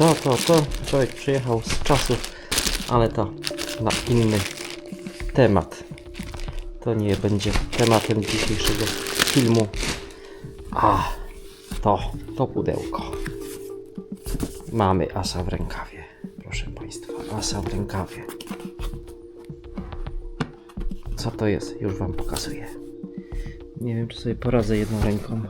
to, to, to. Człowiek przyjechał z czasu, ale to na inny temat. To nie będzie tematem dzisiejszego filmu. A to, to pudełko. Mamy asa w rękawie. Proszę Państwa, asa w rękawie. Co to jest? Już Wam pokazuję. Nie wiem, czy sobie poradzę jedną ręką.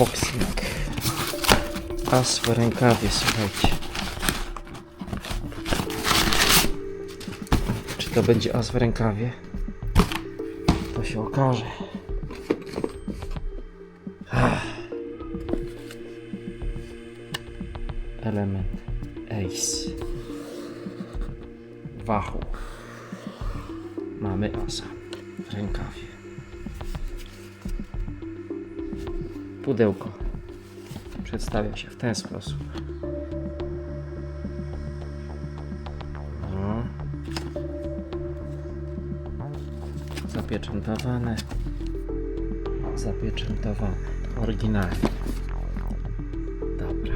Unboxing. As w rękawie, słuchajcie. Czy to będzie as w rękawie? To się okaże. Ach. Element Ace. Wachu. Mamy asa w rękawie. Pudełko przedstawia się w ten sposób. Zapieczętowane. Zapieczętowane. Oryginalnie. Dobra.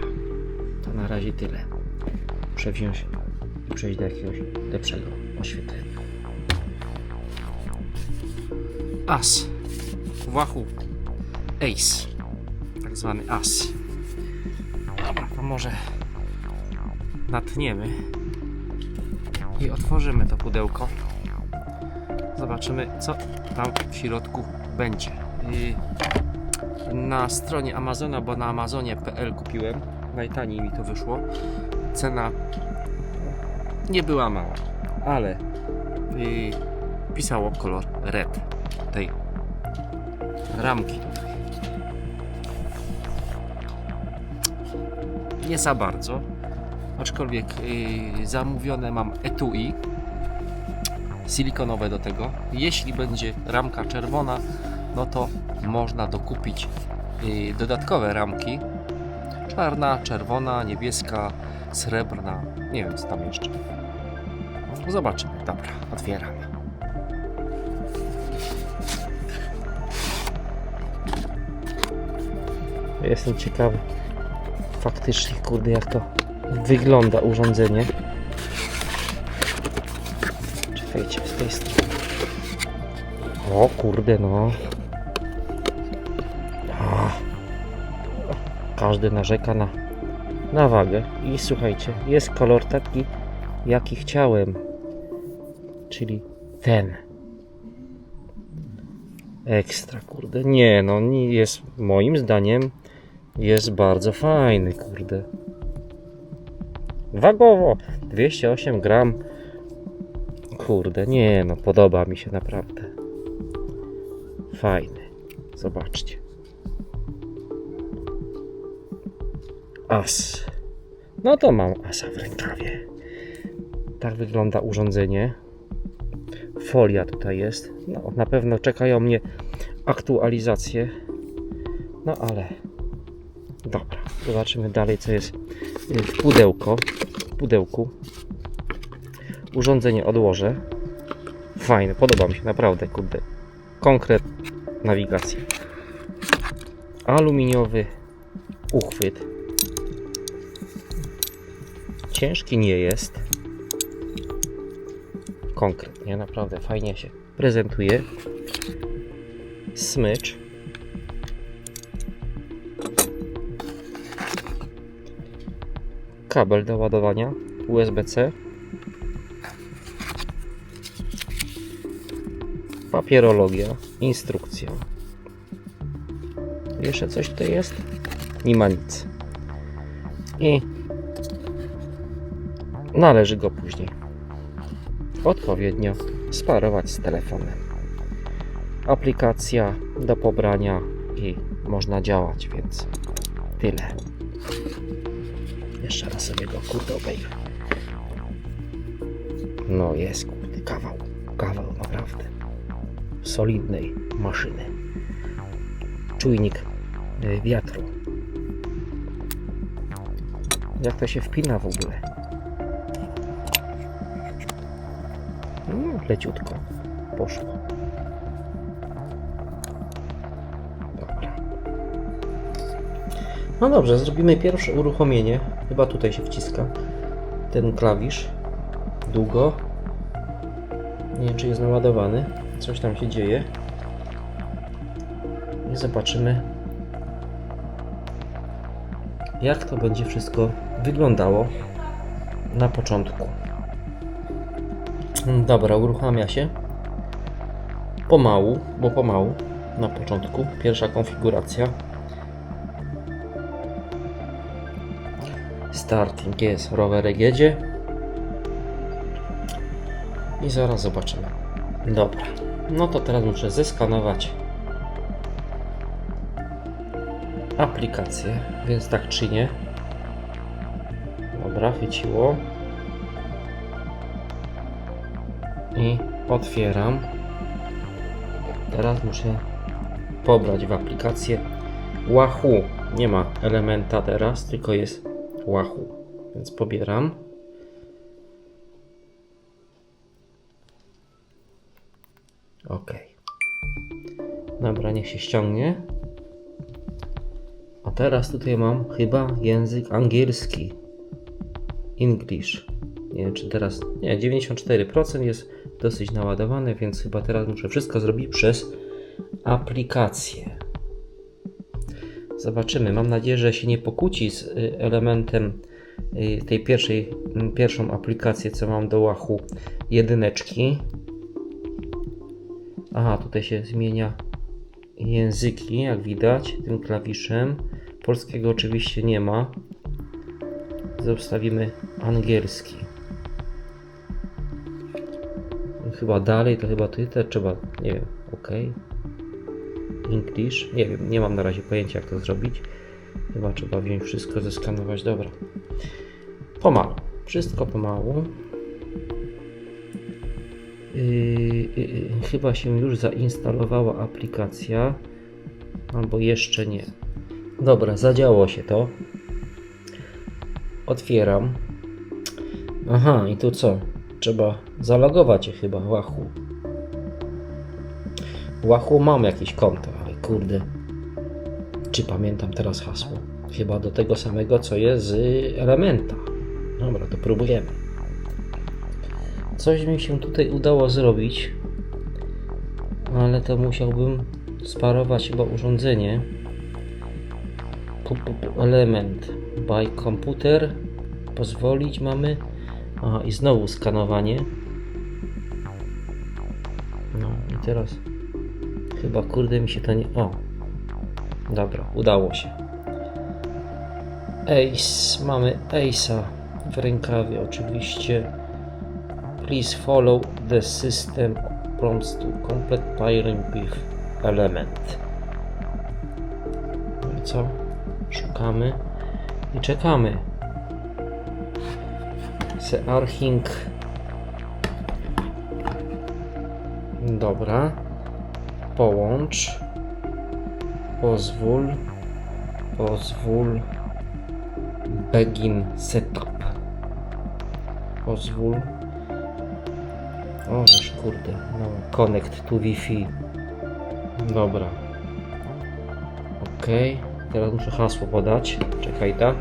To na razie tyle. Przewziąć i przejść do jakiegoś lepszego oświetlenia. As. Wachu. Ace. Tak zwany as. Dobra, to może natniemy i otworzymy to pudełko. Zobaczymy, co tam w środku będzie. Na stronie Amazona, bo na amazonie.pl kupiłem, najtaniej mi to wyszło. Cena nie była mała, ale pisało kolor red tej ramki tutaj. Nie za bardzo, aczkolwiek y, zamówione mam etui silikonowe do tego. Jeśli będzie ramka czerwona, no to można dokupić y, dodatkowe ramki. Czarna, czerwona, niebieska, srebrna, nie wiem co tam jeszcze. Zobaczymy. Dobra, otwieram. Jestem ciekawy faktycznie, kurde, jak to wygląda urządzenie. Czekajcie, z tej strony. O kurde, no. Każdy narzeka na, na wagę. I słuchajcie, jest kolor taki, jaki chciałem. Czyli ten. Ekstra, kurde. Nie, no, nie jest moim zdaniem jest bardzo fajny, kurde. Wagowo 208 gram. Kurde, nie no, podoba mi się naprawdę. Fajny. Zobaczcie. As. No to mam asa w rękawie. Tak wygląda urządzenie. Folia tutaj jest. No, na pewno czekają mnie aktualizacje. No ale Dobra, zobaczymy dalej, co jest w pudełko. W pudełku. Urządzenie odłożę. Fajne, podoba mi się, naprawdę, kurde. Konkret nawigacji. Aluminiowy uchwyt. Ciężki nie jest. Konkretnie, naprawdę fajnie się prezentuje. Smycz. Kabel do ładowania USB-C papierologia, instrukcja. Jeszcze coś tutaj jest? nie ma nic. I należy go później odpowiednio sparować z telefonem. Aplikacja do pobrania i można działać, więc tyle jeszcze raz sobie go kurde obejrzę. No jest kurde kawał, kawał naprawdę solidnej maszyny. Czujnik y, wiatru. Jak to się wpina w ogóle? No, leciutko. Poszło. No dobrze, zrobimy pierwsze uruchomienie. Chyba tutaj się wciska ten klawisz. Długo. Nie wiem, czy jest naładowany. Coś tam się dzieje. I zobaczymy, jak to będzie wszystko wyglądało na początku. Mm, Dobra, uruchamia się. Pomału, bo pomału na początku. Pierwsza konfiguracja. Starting jest, rowerek jedzie. I zaraz zobaczymy. Dobra, no to teraz muszę zeskanować aplikację, więc tak czynię. Dobra, chyciło. I otwieram. Teraz muszę pobrać w aplikację Wahoo. Nie ma elementa teraz, tylko jest Wahoo. Więc pobieram. OK. Dobra, niech się ściągnie. A teraz tutaj mam chyba język angielski. English. Nie wiem, czy teraz. Nie, 94% jest dosyć naładowane, więc chyba teraz muszę wszystko zrobić przez aplikację. Zobaczymy. Mam nadzieję, że się nie pokłóci z y, elementem y, tej pierwszej, pierwszą aplikację, co mam do łachu jedyneczki. Aha, tutaj się zmienia języki, jak widać, tym klawiszem. Polskiego oczywiście nie ma. Zostawimy angielski. Chyba dalej, to chyba też trzeba, nie wiem, ok. English, nie wiem, nie mam na razie pojęcia jak to zrobić. Chyba trzeba wziąć wszystko, zeskanować, dobra. Pomału, wszystko pomału. Yy, yy, yy, chyba się już zainstalowała aplikacja, albo jeszcze nie. Dobra, zadziało się to. Otwieram. Aha, i tu co? Trzeba zalogować się chyba, Wahoo. Wahoo mam jakieś konto, kurde. Czy pamiętam teraz hasło? Chyba do tego samego, co jest z Elementa. Dobra, to próbujemy. Coś mi się tutaj udało zrobić, ale to musiałbym sparować chyba urządzenie. Element by komputer. Pozwolić mamy. A i znowu skanowanie. No i teraz chyba kurde mi się to nie. O! Dobra, udało się. Ace, mamy Ace'a w rękawie oczywiście. Please follow the system prompts to complete pairing with element. No i co? Szukamy i czekamy. Searching. Dobra. Połącz. Pozwól. Pozwól. Begin setup. Pozwól. O, żeż kurde. No, connect to Wi-Fi. Dobra. Ok. Teraz muszę hasło podać. Czekaj, tak.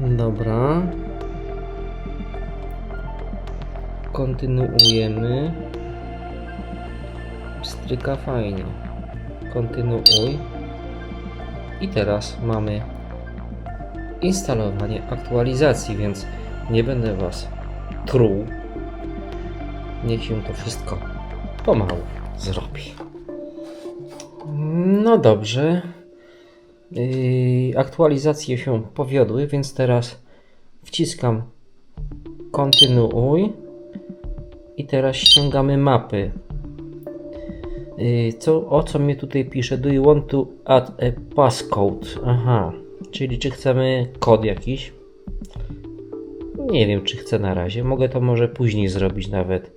Dobra. Kontynuujemy. Stryka fajnie. Kontynuuj. I teraz mamy instalowanie aktualizacji, więc nie będę Was truł. Niech się to wszystko pomału zrobi. No dobrze. Yy, aktualizacje się powiodły, więc teraz wciskam kontynuuj i teraz ściągamy mapy. Y, co, o co mnie tutaj pisze? Do you want to add a passcode? Aha, czyli czy chcemy kod jakiś? Nie wiem, czy chcę na razie. Mogę to może później zrobić nawet,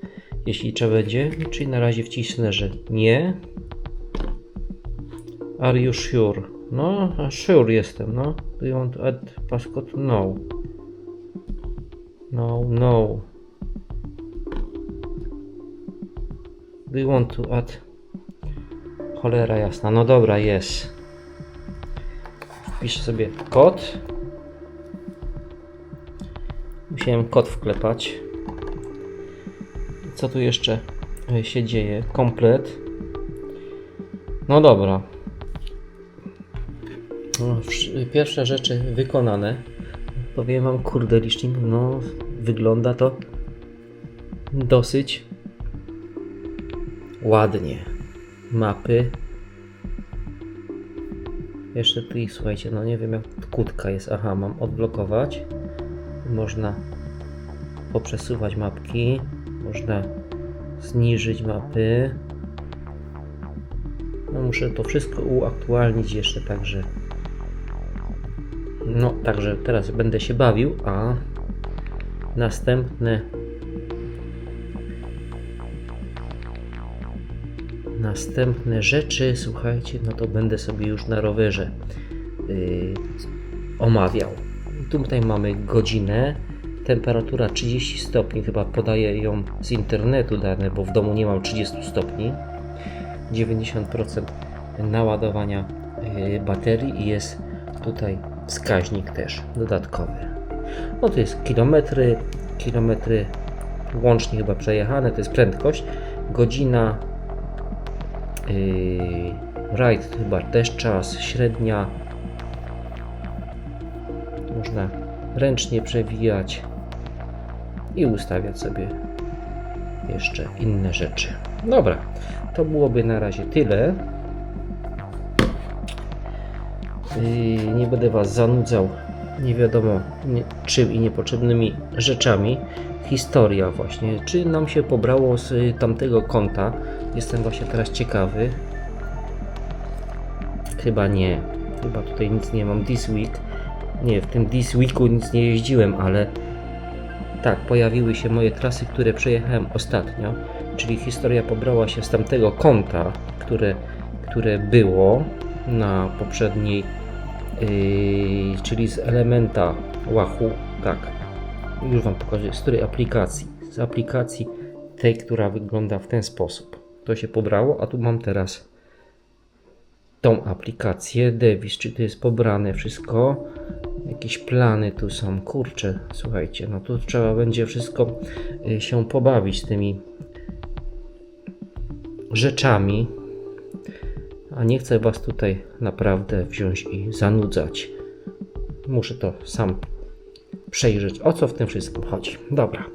jeśli trzeba będzie. Czyli na razie wcisnę, że nie. Are you sure? No, sure jestem, no. Do you want to add passcode? No. No, no. Do you want to add Cholera jasna. No dobra, jest. Wpiszę sobie kod. Musiałem kod wklepać. Co tu jeszcze się dzieje? Komplet. No dobra. No, wsz- Pierwsze rzeczy wykonane. Powiem wam, kurde, licznik, no wygląda to dosyć ładnie. Mapy. Jeszcze i słuchajcie, no nie wiem jak kutka jest. Aha, mam odblokować. Można poprzesuwać mapki. Można zniżyć mapy. No muszę to wszystko uaktualnić jeszcze także. No, także teraz będę się bawił, a następne następne rzeczy, słuchajcie, no to będę sobie już na rowerze yy, omawiał. Tutaj mamy godzinę, temperatura 30 stopni, chyba podaję ją z internetu dane, bo w domu nie mam 30 stopni. 90% naładowania yy, baterii i jest tutaj wskaźnik też dodatkowy. No to jest kilometry, kilometry łącznie chyba przejechane, to jest prędkość, godzina, yy, ride chyba też czas, średnia. Można ręcznie przewijać i ustawiać sobie jeszcze inne rzeczy. Dobra, to byłoby na razie tyle. Yy, nie będę Was zanudzał nie wiadomo czym i niepotrzebnymi rzeczami. Historia właśnie, czy nam się pobrało z y, tamtego konta? Jestem właśnie teraz ciekawy. Chyba nie. Chyba tutaj nic nie mam. This week. Nie, w tym This Weeku nic nie jeździłem, ale tak, pojawiły się moje trasy, które przejechałem ostatnio. Czyli historia pobrała się z tamtego konta, które, które było na poprzedniej Yy, czyli z elementa Wahoo, tak, już Wam pokażę, z której aplikacji, z aplikacji tej, która wygląda w ten sposób. To się pobrało, a tu mam teraz tą aplikację. Devis, czy to jest pobrane wszystko, jakieś plany tu są, kurczę, słuchajcie, no tu trzeba będzie wszystko yy, się pobawić z tymi rzeczami, a nie chcę Was tutaj naprawdę wziąć i zanudzać. Muszę to sam przejrzeć, o co w tym wszystkim chodzi. Dobra,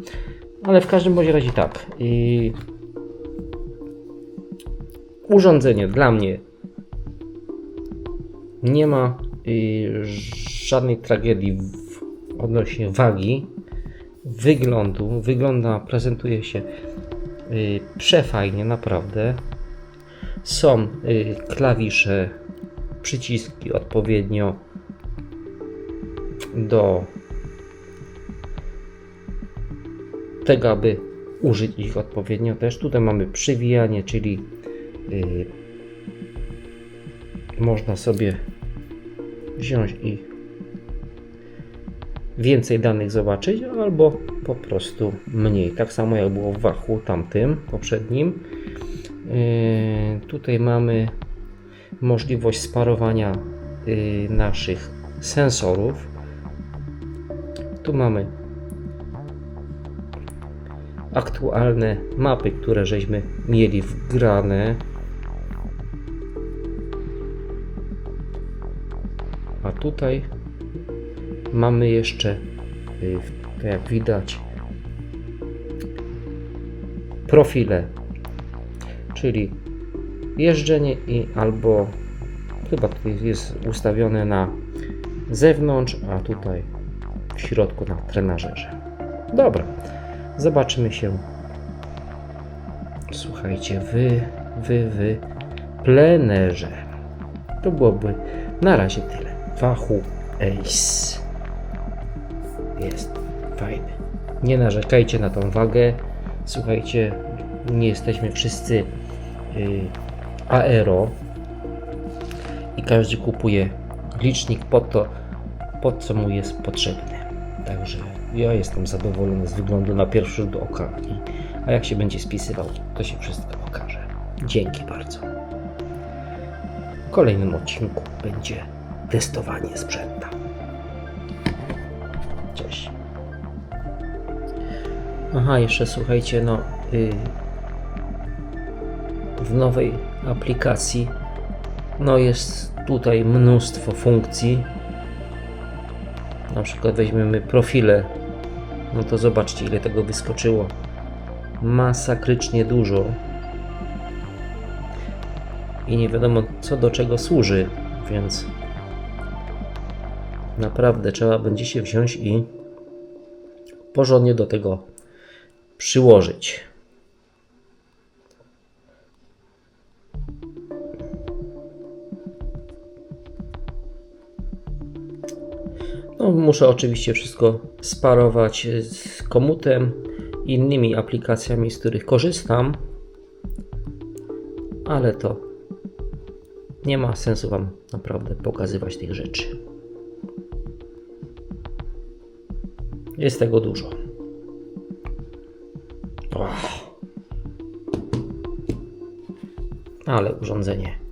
ale w każdym bądź razie tak. I urządzenie dla mnie nie ma żadnej tragedii w, odnośnie wagi, wyglądu. Wygląda, prezentuje się y, przefajnie, naprawdę są y, klawisze, przyciski odpowiednio do tego, aby użyć ich odpowiednio też. Tutaj mamy przewijanie, czyli y, można sobie wziąć i więcej danych zobaczyć, albo po prostu mniej. Tak samo jak było w Wachu tamtym poprzednim. Yy, Tutaj mamy możliwość sparowania yy, naszych sensorów. Tu mamy aktualne mapy, które żeśmy mieli wgrane. A tutaj mamy jeszcze, yy, tak jak widać, profile czyli jeżdżenie i albo chyba tutaj jest ustawione na zewnątrz, a tutaj w środku na trenażerze. Dobra, zobaczymy się. Słuchajcie, wy, wy, wy, plenerze. To byłoby na razie tyle. Fachu Ace. Jest fajny. Nie narzekajcie na tą wagę. Słuchajcie, nie jesteśmy wszyscy y, aero i każdy kupuje licznik po to, po co mu jest potrzebny. Także ja jestem zadowolony z wyglądu na pierwszy rzut oka A jak się będzie spisywał, to się wszystko okaże. Dzięki bardzo. W kolejnym odcinku będzie testowanie sprzęta. Cześć. Aha, jeszcze słuchajcie, no y, w nowej aplikacji no jest tutaj mnóstwo funkcji. Na przykład weźmiemy profile. No to zobaczcie ile tego wyskoczyło. Masakrycznie dużo. I nie wiadomo co do czego służy, więc naprawdę trzeba będzie się wziąć i porządnie do tego przyłożyć. No, muszę oczywiście wszystko sparować z komutem, innymi aplikacjami, z których korzystam, ale to nie ma sensu Wam naprawdę pokazywać tych rzeczy. Jest tego dużo. Och. Ale urządzenie.